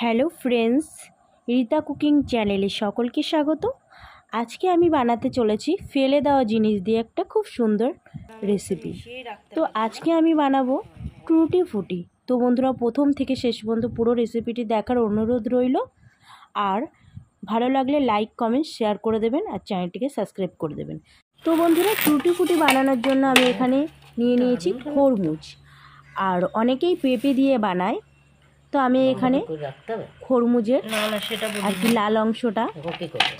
Hello friends, Rita cooking চ্যানেলে সকলকে স্বাগত। আজকে আমি বানাতে চলেছি ফেলে দেওয়া জিনিস দিয়ে একটা খুব সুন্দর রেসিপি তো আজকে আমি বানাবো টুটি ফুটি। তো বন্ধুরা, প্রথম থেকে শেষ পর্যন্ত পুরো রেসিপিটি দেখার অনুরোধ রইল। আর ভালো লাগলে লাইক কমেন্ট শেয়ার করে দেবেন আর চ্যানেলটিকে সাবস্ক্রাইব করে দেবেন। তো বন্ধুরা টুটি ফুটি বানানোর জন্য আমি এখানে নিয়ে নিয়েছি খরমুজ। আর অনেকেই পেঁপে দিয়ে বানায় তো আমি এখানে খরমুজের আর কি লাল অংশটা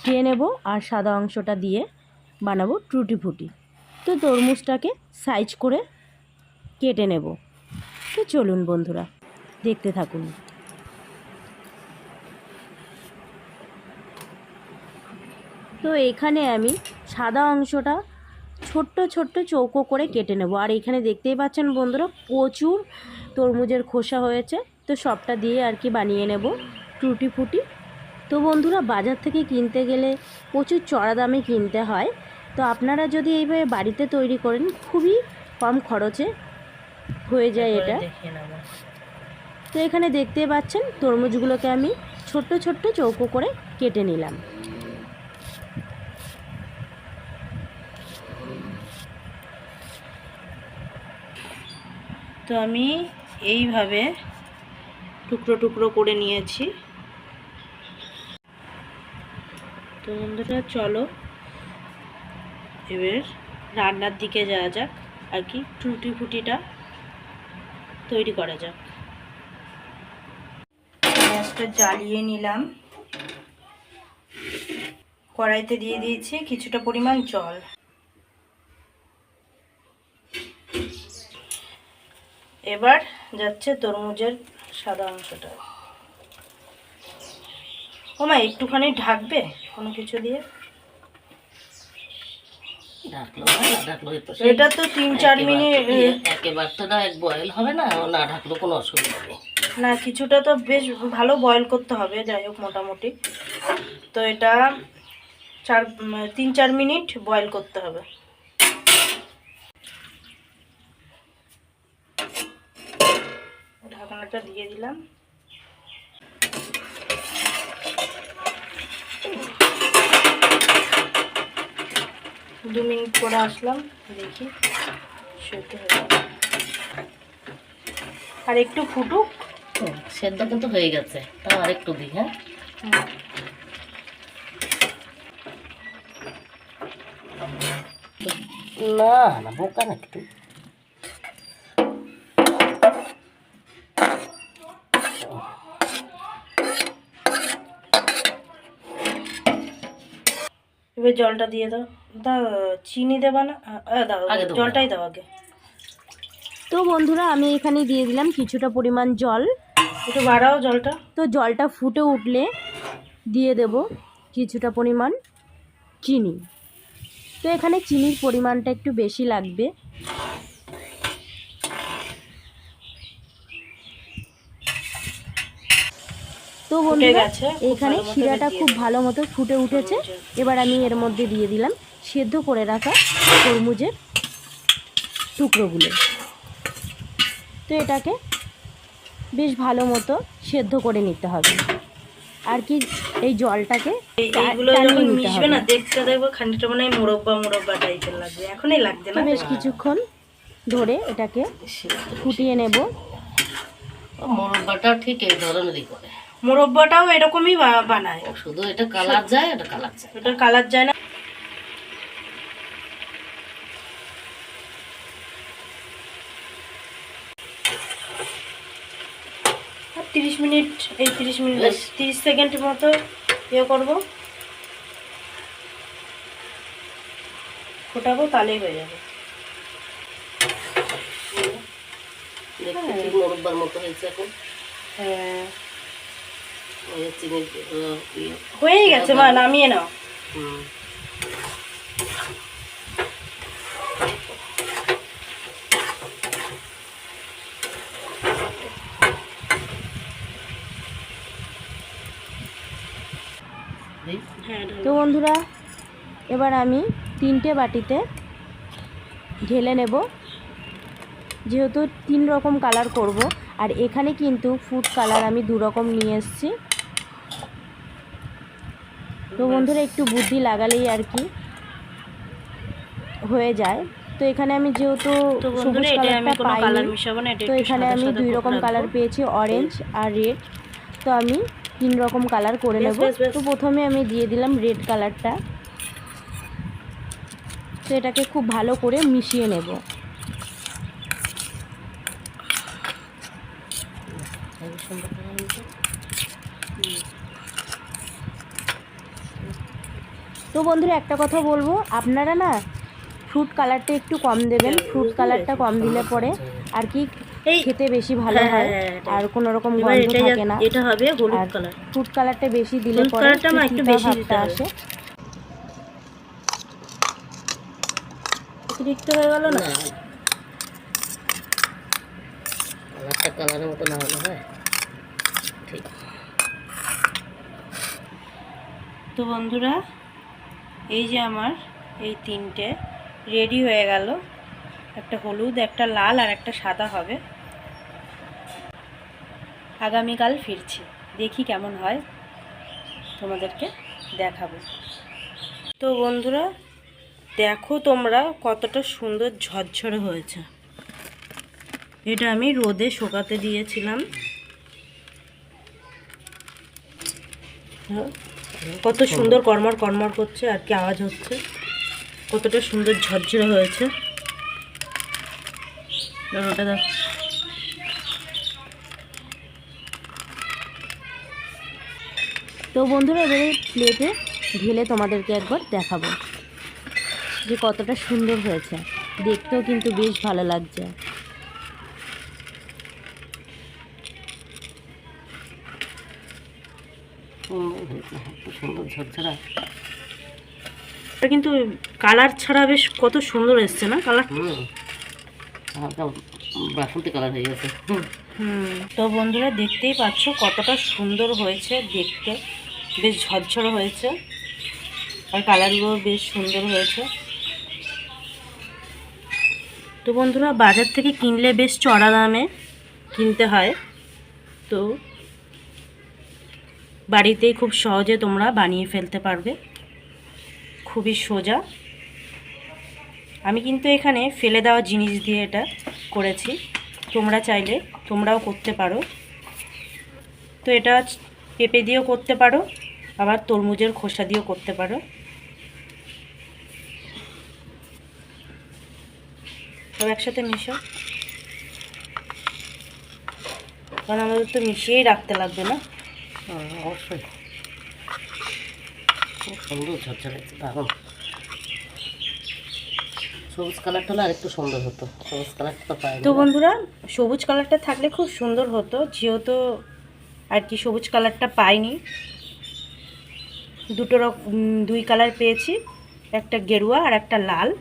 খেয়ে নেব আর সাদা অংশটা দিয়ে বানাবো টুটি ফুটি। তো তরমুজটাকে সাইজ করে কেটে নেব। তো চলুন বন্ধুরা দেখতে থাকুন। তো এখানে আমি সাদা অংশটা ছোট্ট ছোট্ট চৌকো করে কেটে নেব। আর এখানে দেখতেই পাচ্ছেন বন্ধুরা প্রচুর তরমুজের খোসা হয়েছে। তো সবটা দিয়ে আর কি বানিয়ে নেব টুটি ফুটি। তো বন্ধুরা বাজার থেকে কিনতে গেলে প্রচুর চড়া দামে কিনতে হয়। তো আপনারা যদি এইভাবে বাড়িতে তৈরি করেন খুবই কম খরচে হয়ে যায় এটা। তো এখানে দেখতে পাচ্ছেন তরমুজগুলোকে আমি ছোট্ট ছোট্ট চৌকো করে কেটে নিলাম। তো আমি এইভাবে টুকরো টুকরো করে নিয়েছি। তো বন্ধুরা, চলো এবার রান্নার দিকে যাওয়া যাক আর কি, টুটি ফুটিটা তৈরি করা যাক। গ্যাসটা জ্বালিয়ে নিলাম। কড়াইতে দিয়ে দিয়েছি কিছুটা পরিমাণ জল। এবার যাচ্ছে তরমুজের সাদা অংশটা। ওমা একটুখানি ঢাকবে কোনো কিছু দিয়ে? এটা তো তিন চার মিনিট একেবারে তো না এক বয়েল হবে না না ঢাকলো কোনো অসুবিধা নেই। না কিছুটা তো বেশ ভালো বয়েল করতে হবে যাই হোক মোটামুটি। তো এটা চার তিন চার মিনিট বয়েল করতে হবে। ঢাকনাটা দিয়ে দিলাম। দু মিনিট পরে আসলাম দেখি সেদ্ধ হয়ে। আর একটু ফুটুক। সেদ্ধ কিন্তু হয়ে গেছে। তাও আরেকটু দিই হ্যাঁ? না না বোকা না একটু এবার জলটা দিয়ে দাও। দাও চিনি দেবা না? দাও জলটাই দাও আগে। তো বন্ধুরা আমি এখানে দিয়ে দিলাম কিছুটা পরিমাণ জল। একটু বাড়াও জলটা। তো জলটা ফুটে উঠলে দিয়ে দেব কিছুটা পরিমাণ চিনি। তো এখানে চিনির পরিমাণটা একটু বেশি লাগবে। তো বন্ধুরা এখানে শিরাটা খুব ভালো মতো ফুটে উঠেছে। এবার আমি এর মধ্যে দিয়ে দিলাম সেদ্ধ করে রাখা তরমুজের টুকরোগুলো। তো এটাকে বেশ ভালো মতো সেদ্ধ করে নিতে হবে। আর কি এই জলটাকে এইগুলো যখন মিশবে না দেখতে দেখব খানিকটা মনে মোরব্বা মোরব্বা টাইপের লাগবে। এখনই লাগছে না বেশ কিছুক্ষণ ধরে এটাকে ফুটিয়ে নেব। মোরব্বাটাও ঠিক এই ধরনেরই করে। মোরব্বাটাও এরকমই বানায়। শুধু এটা কালার যায় এটা কালার যায়। ওটার কালার যায় না। তিরিশ মিনিট এই তিরিশ মিনিট তিরিশ সেকেন্ড মতো ইয়ে করব। ফোটাবো তাহলেই হয়ে যাবে। মোরব্বার মতো হয়েছে এখন। হ্যাঁ। হয়েই গেছে, মা, নামিয়ে নাও? হ্যাঁ তো বন্ধুরা, এবার আমি তিনটে বাটিতে ঢেলে নেব যেহেতু তিন রকম কালার করব, আর এখানে কিন্তু ফুড কালার আমি দু রকম নিয়ে এসেছি তো বন্ধুরা একটু বুদ্ধি লাগালেই আর কি হয়ে যায়। তো এখানে আমি যেহেতু তো সবুজ কালারটা পাইনি না তো এখানে আমি দুই রকম কালার পেয়েছি অরেঞ্জ আর রেড তো আমি তিন রকম কালার করে নেব। তো প্রথমে আমি দিয়ে দিলাম রেড কালারটা তো এটাকে খুব ভালো করে মিশিয়ে নেব হেবি সুন্দর কালার হয়েছে। তো বন্ধুরা একটা কথা বলব। আপনারা না ফ্রুট কালারটা একটু কম দেবেন। ফ্রুট কালারটা কম দিলে পরে আর কি খেতে বেশি ভালো হ্যাঁ, হয়। হ্যাঁ, আর কোনো রকম গন্ধ থাকে না। এটা হবে হলুদ কালার ফুড কালারটা বেশি দিলে পরে একটু বেশি দিতে আসে। অতিরিক্ত হয়ে গেল না? না কালারটা কালারের মতো না হলে হয়। ঠিক। তো বন্ধুরা এই যে আমার এই তিনটে রেডি হয়ে গেল। একটা হলুদ একটা লাল আর একটা সাদা হবে। আগামীকাল ফিরছি। দেখি কেমন হয়। তোমাদেরকে দেখাবো। তো বন্ধুরা দেখো তোমরা কতটা সুন্দর ঝরঝরে হয়েছে। এটা আমি রোদে শোকাতে দিয়েছিলাম। হ্যাঁ, কত সুন্দর কর্মর কর্মর করছে আর কি আওয়াজ হচ্ছে। কতটা সুন্দর ঝরঝরে হয়েছে। তো বন্ধুরা, এবারে প্লেটে ঢেলে তোমাদেরকে একবার দেখাবো যে কতটা সুন্দর হয়েছে। দেখতেও কিন্তু বেশ ভালো লাগছে। সুন্দর সুন্দর ঝরঝরা এটা কিন্তু কালার ছাড়া বেশ কত সুন্দর এসছে না কালার? হালকা বাসন্তী কালার হয়ে গেছে তো বন্ধুরা দেখতেই পাচ্ছ কতটা সুন্দর হয়েছে দেখতে। বেশ ঝরঝরে হয়েছে। আর কালারগুলো বেশ সুন্দর হয়েছে। তো বন্ধুরা বাজার থেকে কিনলে বেশ চড়া দামে কিনতে হয়। তো বাড়িতেই খুব সহজে তোমরা বানিয়ে ফেলতে পারবে। খুবই সোজা। আমি কিন্তু এখানে ফেলে দেওয়া জিনিস দিয়ে এটা করেছি। তোমরা চাইলে তোমরাও করতে পারো। তো এটা পেঁপে দিয়েও করতে পারো, আবার তরমুজের খোসা দিয়েও করতে পারো। সব একসাথে মিশো। কারণ আমাদের তো মিশিয়েই রাখতে লাগবে না। অবশ্যই। সুন্দর সবুজ কালারটা আরেকটু সুন্দর হতো। সবুজ তো তো বন্ধুরা, সবুজ কালারটা থাকলে খুব সুন্দর হতো। যেহেতু আর কি সবুজ কালারটা পাইনি। দুটো রক- দুই কালার পেয়েছি। একটা গেরুয়া আর একটা লাল।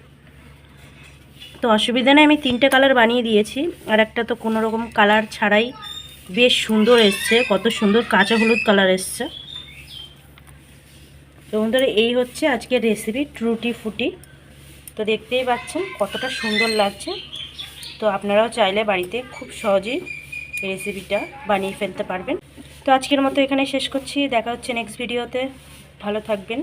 তো অসুবিধা নেই, আমি তিনটে কালার বানিয়ে দিয়েছি। আর একটা তো কোনো রকম কালার ছাড়াই বেশ সুন্দর এসছে, কত সুন্দর কাঁচা হলুদ কালার এসছে। তো বন্ধুরা, এই হচ্ছে আজকের রেসিপি ট্রুটি ফুটি তো দেখতেই পাচ্ছেন কতটা সুন্দর লাগছে। তো আপনারাও চাইলে বাড়িতে খুব সহজেই রেসিপিটা বানিয়ে ফেলতে পারবেন। তো আজকের মতো এখানে শেষ করছি। দেখা হচ্ছে নেক্সট ভিডিওতে ভালো থাকবেন।